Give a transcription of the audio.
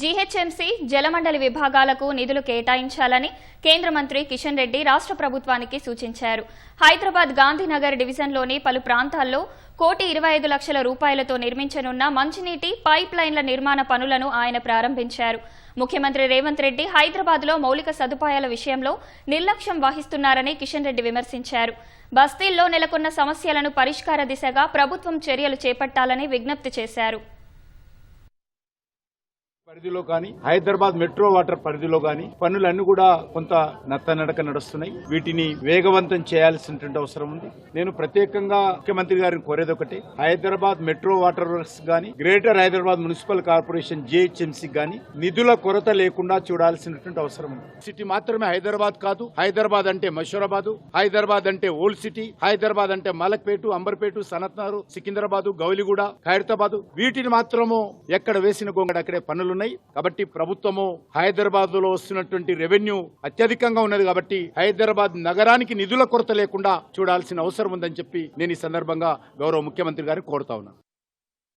GHMC జలమండలి విభాగాలకు నిధులు కేటాయించాలని కేంద్ర మంత్రి కిషన్ రెడ్డి రాష్ట్ర ప్రభుత్వానికి సూచించారు. హైదరాబాద్ గాంధీనగర్ డివిజన్లోని పలు ప్రాంతాల్లో కోటి ఇరవై ఐదు లక్షల రూపాయలతో నిర్మించనున్న మంచినీటి పైప్ లైన్ల నిర్మాణ పనులను ఆయన ప్రారంభించారు. ముఖ్యమంత్రి రేవంత్ రెడ్డి హైదరాబాద్లో మౌలిక సదుపాయాల విషయంలో నిర్లక్ష్యం వహిస్తున్నారని కిషన్ రెడ్డి విమర్శించారు. బస్తీల్లో నెలకొన్న సమస్యలను పరిష్కార దిశగా ప్రభుత్వం చర్యలు చేపట్టాలని విజ్ఞప్తి చేశారు. పరిధిలో కానీ హైదరాబాద్ మెట్రో వాటర్ పరిధిలో కానీ పనులన్నీ కూడా కొంత నత్తనడక నడుస్తున్నాయి. వీటిని వేగవంతం చేయాల్సినటువంటి అవసరం ఉంది. నేను ప్రత్యేకంగా ముఖ్యమంత్రి గారిని కోరేది ఒకటి హైదరాబాద్ మెట్రో వాటర్ వర్క్స్ కానీ greater Hyderabad municipal corporation GHMC గాని నిధుల కొరత లేకుండా చూడాల్సినటువంటి అవసరం ఉంది. సిటీ మాత్రమే హైదరాబాద్ కాదు హైదరాబాద్ అంటే మషూరాబాద్ హైదరాబాద్ అంటే ఓల్డ్ సిటీ హైదరాబాద్ అంటే మలక్పేట అంబర్పేట సనత్నారు సికింద్రాబాద్ గౌలిగూడ ఖైరతాబాద్ వీటిని మాత్రము ఎక్కడ వేసిన గొంగడ అక్కడే పనులున్నాయి. కాబట్టి ప్రభుత్వము హైదరాబాద్లో వస్తున్నటువంటి రెవెన్యూ అత్యధికంగా ఉన్నది కాబట్టి హైదరాబాద్ నగరానికి నిధుల కొరత లేకుండా చూడాల్సిన అవసరం ఉందని చెప్పి నేను ఈ సందర్భంగా గౌరవ ముఖ్యమంత్రి గారిని కోరుతా ఉన్నాను.